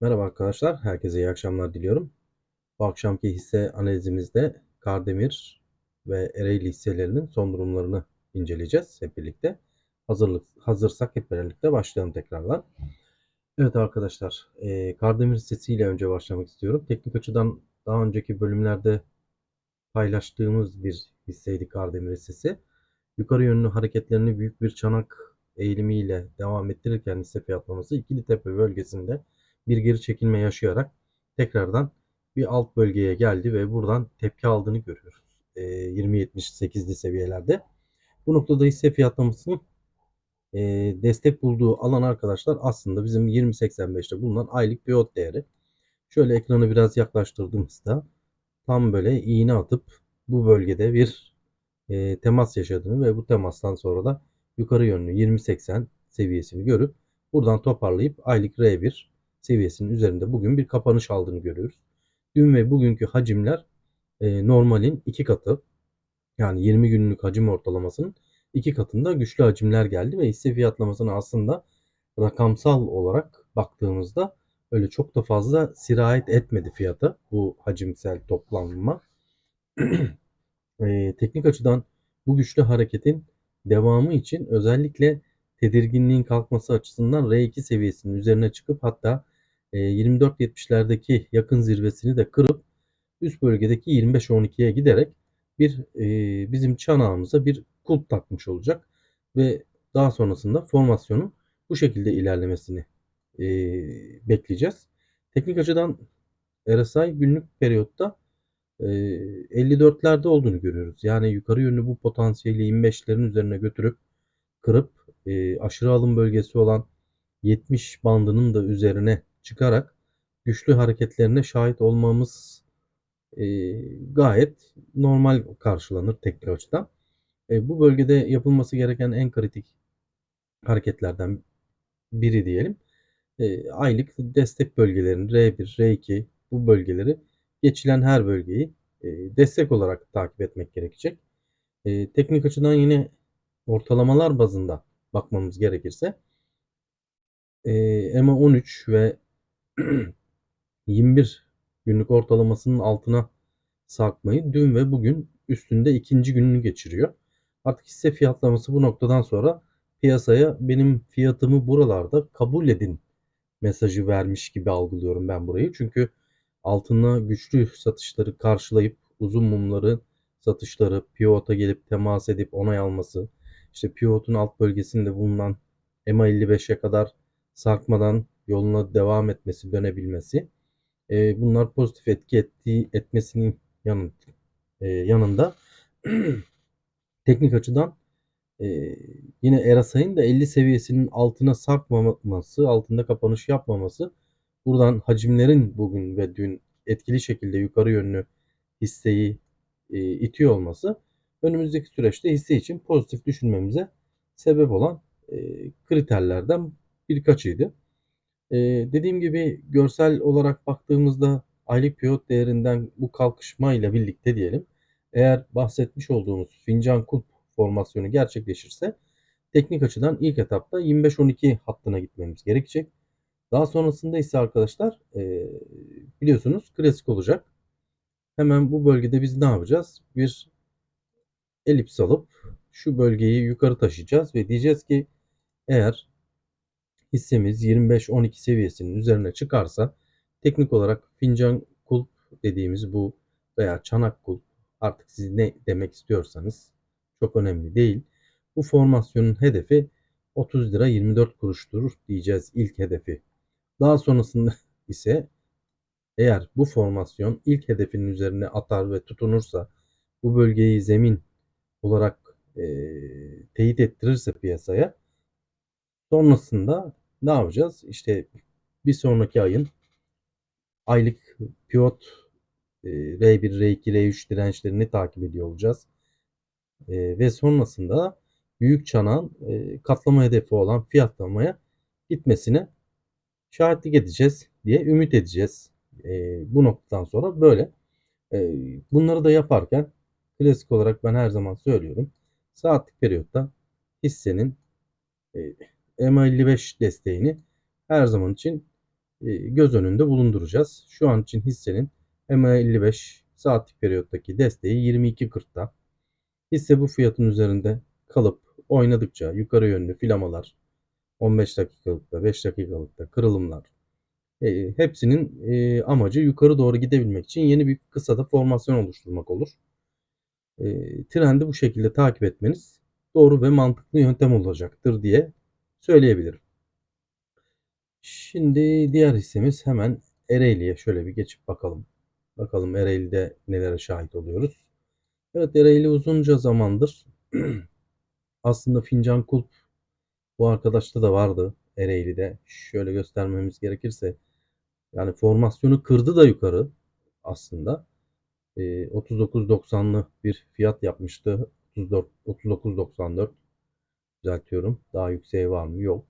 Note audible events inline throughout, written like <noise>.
Merhaba arkadaşlar, herkese iyi akşamlar diliyorum. Bu akşamki hisse analizimizde Kardemir ve Ereğli hisselerinin son durumlarını inceleyeceğiz hep birlikte. Hazırlık, hazırsak hep birlikte başlayalım tekrardan. Evet arkadaşlar, e, Kardemir hissesiyle önce başlamak istiyorum. Teknik açıdan daha önceki bölümlerde paylaştığımız bir hisseydi Kardemir hissesi. Yukarı yönlü hareketlerini büyük bir çanak eğilimiyle devam ettirirken hisse fiyatlaması ikili tepe bölgesinde bir geri çekilme yaşayarak tekrardan bir alt bölgeye geldi ve buradan tepki aldığını görüyoruz. E, 20.78'li seviyelerde. Bu noktada hisse fiyatlamasının e, destek bulduğu alan arkadaşlar aslında bizim 20.85'te bulunan aylık pivot değeri. Şöyle ekranı biraz yaklaştırdığımızda tam böyle iğne atıp bu bölgede bir e, temas yaşadığını ve bu temastan sonra da yukarı yönlü 20.80 seviyesini görüp buradan toparlayıp aylık R1 seviyesinin üzerinde bugün bir kapanış aldığını görüyoruz. Dün ve bugünkü hacimler e, normalin iki katı yani 20 günlük hacim ortalamasının iki katında güçlü hacimler geldi ve hisse fiyatlamasına aslında rakamsal olarak baktığımızda öyle çok da fazla sirayet etmedi fiyata bu hacimsel toplanma. <clears throat> e, teknik açıdan bu güçlü hareketin devamı için özellikle tedirginliğin kalkması açısından R2 seviyesinin üzerine çıkıp hatta 24.70'lerdeki yakın zirvesini de kırıp üst bölgedeki 25-12'ye giderek bir e, bizim çanağımıza bir kulp takmış olacak ve daha sonrasında formasyonun bu şekilde ilerlemesini e, bekleyeceğiz. Teknik açıdan RSI günlük periyotta e, 54'lerde olduğunu görüyoruz. Yani yukarı yönlü bu potansiyeli 25'lerin üzerine götürüp kırıp e, aşırı alım bölgesi olan 70 bandının da üzerine çıkarak güçlü hareketlerine şahit olmamız e, gayet normal karşılanır teknik açıdan. E, bu bölgede yapılması gereken en kritik hareketlerden biri diyelim. E, aylık destek bölgelerini R1, R2 bu bölgeleri geçilen her bölgeyi e, destek olarak takip etmek gerekecek. E, teknik açıdan yine ortalamalar bazında bakmamız gerekirse e, EMA 13 ve <clears throat> 21 günlük ortalamasının altına sarkmayı dün ve bugün üstünde ikinci gününü geçiriyor. Artık hisse fiyatlaması bu noktadan sonra piyasaya benim fiyatımı buralarda kabul edin mesajı vermiş gibi algılıyorum ben burayı. Çünkü altına güçlü satışları karşılayıp uzun mumları satışları pivota gelip temas edip onay alması işte pivotun alt bölgesinde bulunan EMA 55'e kadar sarkmadan yoluna devam etmesi, dönebilmesi. E, bunlar pozitif etki ettiği etmesinin yanı, e, yanında <clears throat> teknik açıdan e, yine Erasay'ın da 50 seviyesinin altına sarkmaması, altında kapanış yapmaması buradan hacimlerin bugün ve dün etkili şekilde yukarı yönlü hisseyi e, itiyor olması önümüzdeki süreçte hisse için pozitif düşünmemize sebep olan e, kriterlerden birkaçıydı. E, dediğim gibi görsel olarak baktığımızda aylık pivot değerinden bu kalkışma ile birlikte diyelim eğer bahsetmiş olduğumuz fincan kulp formasyonu gerçekleşirse teknik açıdan ilk etapta 25-12 hattına gitmemiz gerekecek. Daha sonrasında ise arkadaşlar e, biliyorsunuz klasik olacak. Hemen bu bölgede biz ne yapacağız? Bir elips alıp şu bölgeyi yukarı taşıyacağız ve diyeceğiz ki eğer hissemiz 25-12 seviyesinin üzerine çıkarsa teknik olarak fincan kulp dediğimiz bu veya çanak kulp artık siz ne demek istiyorsanız çok önemli değil. Bu formasyonun hedefi 30 lira 24 kuruştur diyeceğiz ilk hedefi. Daha sonrasında <laughs> ise eğer bu formasyon ilk hedefinin üzerine atar ve tutunursa bu bölgeyi zemin olarak e, teyit ettirirse piyasaya sonrasında ne yapacağız? İşte bir sonraki ayın aylık pivot e, R1, R2, R3 dirençlerini takip ediyor olacağız. E, ve sonrasında büyük çanağın e, katlama hedefi olan fiyatlamaya gitmesine şahitlik edeceğiz diye ümit edeceğiz. E, bu noktadan sonra böyle. Bunları da yaparken klasik olarak ben her zaman söylüyorum. Saatlik periyotta hissenin e, EMA 55 desteğini her zaman için e, göz önünde bulunduracağız. Şu an için hissenin MA55 saatlik periyottaki desteği 22.40'ta. Hisse bu fiyatın üzerinde kalıp oynadıkça yukarı yönlü filamalar 15 dakikalıkta 5 dakikalıkta kırılımlar e, hepsinin e, amacı yukarı doğru gidebilmek için yeni bir kısada formasyon oluşturmak olur. E, trendi bu şekilde takip etmeniz doğru ve mantıklı yöntem olacaktır diye söyleyebilirim. Şimdi diğer hissemiz hemen Ereğli'ye şöyle bir geçip bakalım. Bakalım Ereğli'de nelere şahit oluyoruz. Evet Ereğli uzunca zamandır <clears throat> aslında fincan kulp bu arkadaşta da vardı Ereğli'de. Şöyle göstermemiz gerekirse yani formasyonu kırdı da yukarı aslında. E, 39.90'lı bir fiyat yapmıştı. 34 39.94 düzeltiyorum. Daha yükseği var mı? Yok.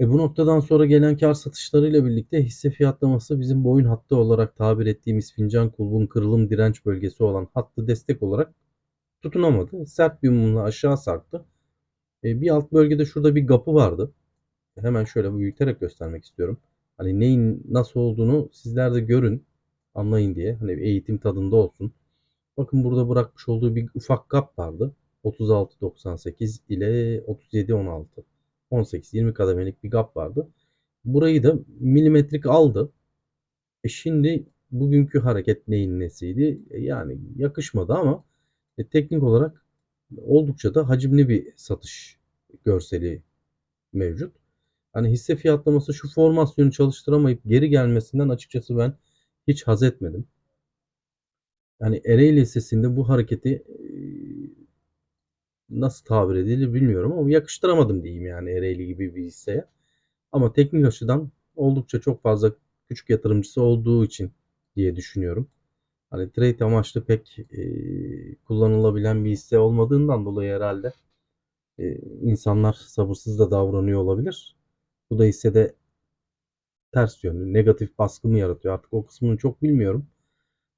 E bu noktadan sonra gelen kar satışlarıyla birlikte hisse fiyatlaması bizim boyun hattı olarak tabir ettiğimiz fincan kulbun kırılım direnç bölgesi olan hattı destek olarak tutunamadı. Sert bir mumla aşağı sarktı. E bir alt bölgede şurada bir gapı vardı. Hemen şöyle büyüterek göstermek istiyorum. Hani neyin nasıl olduğunu sizler de görün, anlayın diye. Hani eğitim tadında olsun. Bakın burada bırakmış olduğu bir ufak gap vardı. 36.98 ile 37.16. 18-20 kademelik bir gap vardı. Burayı da milimetrik aldı. E şimdi bugünkü hareket neyin nesiydi? E yani yakışmadı ama e teknik olarak oldukça da hacimli bir satış görseli mevcut. Hani hisse fiyatlaması şu formasyonu çalıştıramayıp geri gelmesinden açıkçası ben hiç haz etmedim. Yani Ereğli hissesinde bu hareketi nasıl tabir edilir bilmiyorum ama yakıştıramadım diyeyim yani Ereğli gibi bir hisseye. Ama teknik açıdan oldukça çok fazla küçük yatırımcısı olduğu için diye düşünüyorum. Hani trade amaçlı pek e, kullanılabilen bir hisse olmadığından dolayı herhalde e, insanlar sabırsız da davranıyor olabilir. Bu da hissede ters yönlü, negatif baskı mı yaratıyor? Artık o kısmını çok bilmiyorum.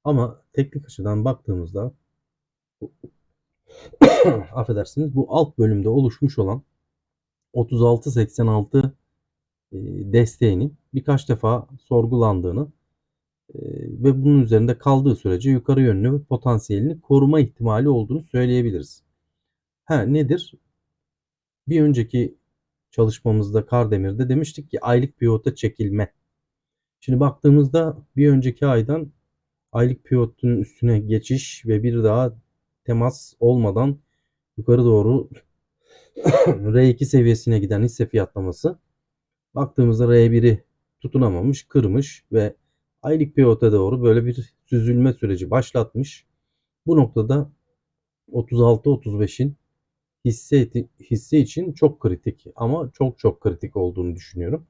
Ama teknik açıdan baktığımızda <clears throat> affedersiniz bu alt bölümde oluşmuş olan 36-86 e, desteğinin birkaç defa sorgulandığını e, ve bunun üzerinde kaldığı sürece yukarı yönlü potansiyelini koruma ihtimali olduğunu söyleyebiliriz. Ha nedir? Bir önceki çalışmamızda Kardemir'de demiştik ki aylık pivota çekilme. Şimdi baktığımızda bir önceki aydan aylık pivotun üstüne geçiş ve bir daha temas olmadan yukarı doğru <coughs> R2 seviyesine giden hisse fiyatlaması baktığımızda R1'i tutunamamış, kırmış ve aylık pivota doğru böyle bir süzülme süreci başlatmış. Bu noktada 36-35'in hisse, hisse için çok kritik ama çok çok kritik olduğunu düşünüyorum.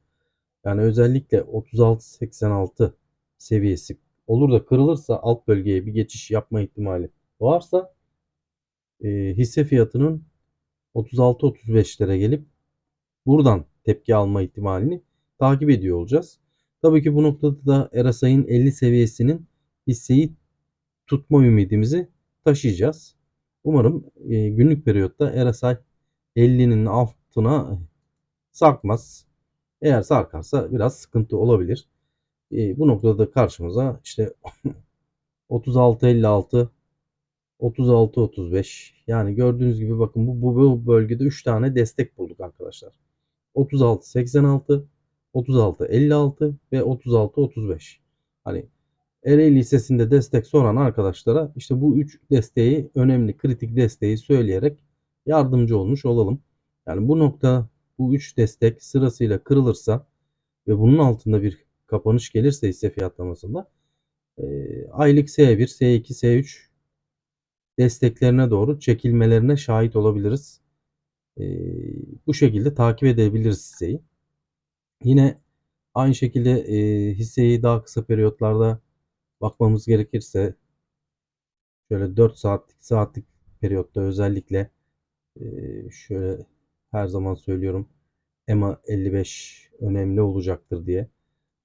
Yani özellikle 36-86 seviyesi olur da kırılırsa alt bölgeye bir geçiş yapma ihtimali varsa e, hisse fiyatının 36-35'lere gelip buradan tepki alma ihtimalini takip ediyor olacağız. Tabii ki bu noktada da RSI'nin 50 seviyesinin hisseyi tutma ümidimizi taşıyacağız. Umarım e, günlük periyotta RSI 50'nin altına sarkmaz. Eğer sarkarsa biraz sıkıntı olabilir. E, bu noktada da karşımıza işte <laughs> 36-56 36-35 yani gördüğünüz gibi bakın bu, bu, bu bölgede 3 tane destek bulduk arkadaşlar. 36-86 36-56 ve 36-35. Hani Ereğli Lisesi'nde destek soran arkadaşlara işte bu üç desteği önemli kritik desteği söyleyerek yardımcı olmuş olalım. Yani bu nokta bu üç destek sırasıyla kırılırsa ve bunun altında bir kapanış gelirse hisse fiyatlamasında e, aylık S1, S2, S3 desteklerine doğru çekilmelerine şahit olabiliriz. E, bu şekilde takip edebiliriz hisseyi. Yine aynı şekilde e, hisseyi daha kısa periyotlarda bakmamız gerekirse şöyle 4 saatlik saatlik periyotta özellikle e, şöyle her zaman söylüyorum EMA 55 önemli olacaktır diye.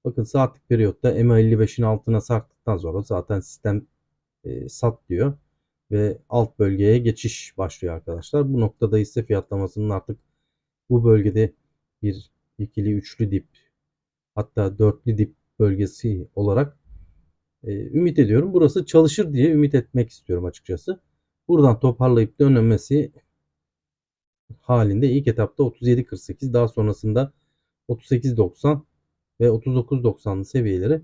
Bakın saatlik periyotta EMA 55'in altına sarktıktan sonra zaten sistem e, sat diyor ve alt bölgeye geçiş başlıyor arkadaşlar. Bu noktada ise fiyatlamasının artık bu bölgede bir ikili üçlü dip hatta dörtlü dip bölgesi olarak e, ümit ediyorum. Burası çalışır diye ümit etmek istiyorum açıkçası. Buradan toparlayıp dönmesi halinde ilk etapta 37.48 daha sonrasında 38.90 ve 39.90'lı seviyeleri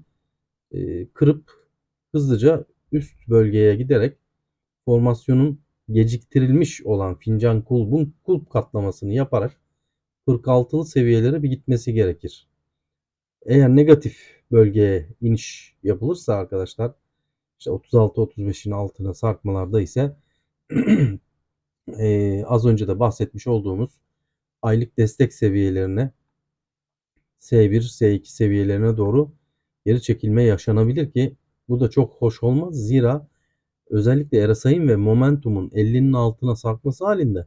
e, kırıp hızlıca üst bölgeye giderek formasyonun geciktirilmiş olan fincan kulbun kulp katlamasını yaparak 46'lı seviyelere bir gitmesi gerekir. Eğer negatif bölgeye iniş yapılırsa arkadaşlar işte 36-35'in altına sarkmalarda ise <clears throat> e, az önce de bahsetmiş olduğumuz aylık destek seviyelerine S1, S2 seviyelerine doğru geri çekilme yaşanabilir ki bu da çok hoş olmaz. Zira özellikle RSI'nin ve momentumun 50'nin altına sarkması halinde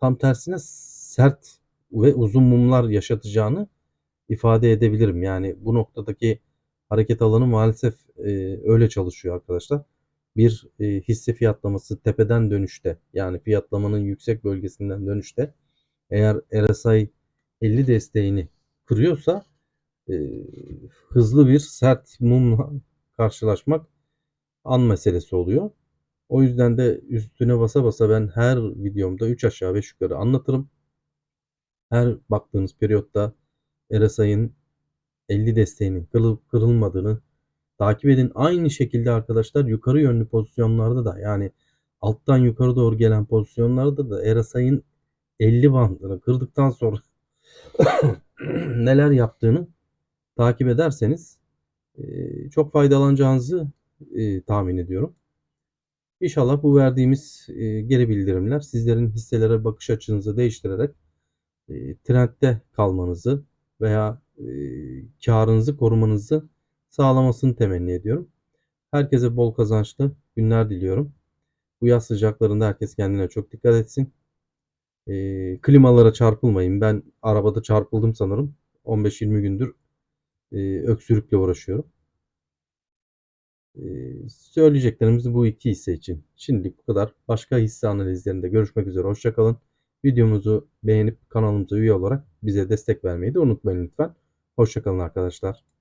tam tersine sert ve uzun mumlar yaşatacağını ifade edebilirim. Yani bu noktadaki hareket alanı maalesef e, öyle çalışıyor arkadaşlar. Bir e, hisse fiyatlaması tepeden dönüşte yani fiyatlamanın yüksek bölgesinden dönüşte eğer RSI 50 desteğini kırıyorsa e, hızlı bir sert mumla karşılaşmak an meselesi oluyor. O yüzden de üstüne basa basa ben her videomda 3 aşağı 5 yukarı anlatırım. Her baktığınız periyotta RSI'nin 50 desteğinin kırılıp kırılmadığını takip edin. Aynı şekilde arkadaşlar yukarı yönlü pozisyonlarda da yani alttan yukarı doğru gelen pozisyonlarda da RSI'nin 50 bandını kırdıktan sonra <coughs> neler yaptığını takip ederseniz çok faydalanacağınızı tahmin ediyorum. İnşallah bu verdiğimiz geri bildirimler sizlerin hisselere bakış açınızı değiştirerek trendde kalmanızı veya karınızı korumanızı sağlamasını temenni ediyorum. Herkese bol kazançlı günler diliyorum. Bu yaz sıcaklarında herkes kendine çok dikkat etsin. E, klimalara çarpılmayın. Ben arabada çarpıldım sanırım. 15-20 gündür e, öksürükle uğraşıyorum. E, söyleyeceklerimiz bu iki hisse için. Şimdilik bu kadar. Başka hisse analizlerinde görüşmek üzere. Hoşçakalın. Videomuzu beğenip kanalımıza üye olarak bize destek vermeyi de unutmayın lütfen. Hoşçakalın arkadaşlar.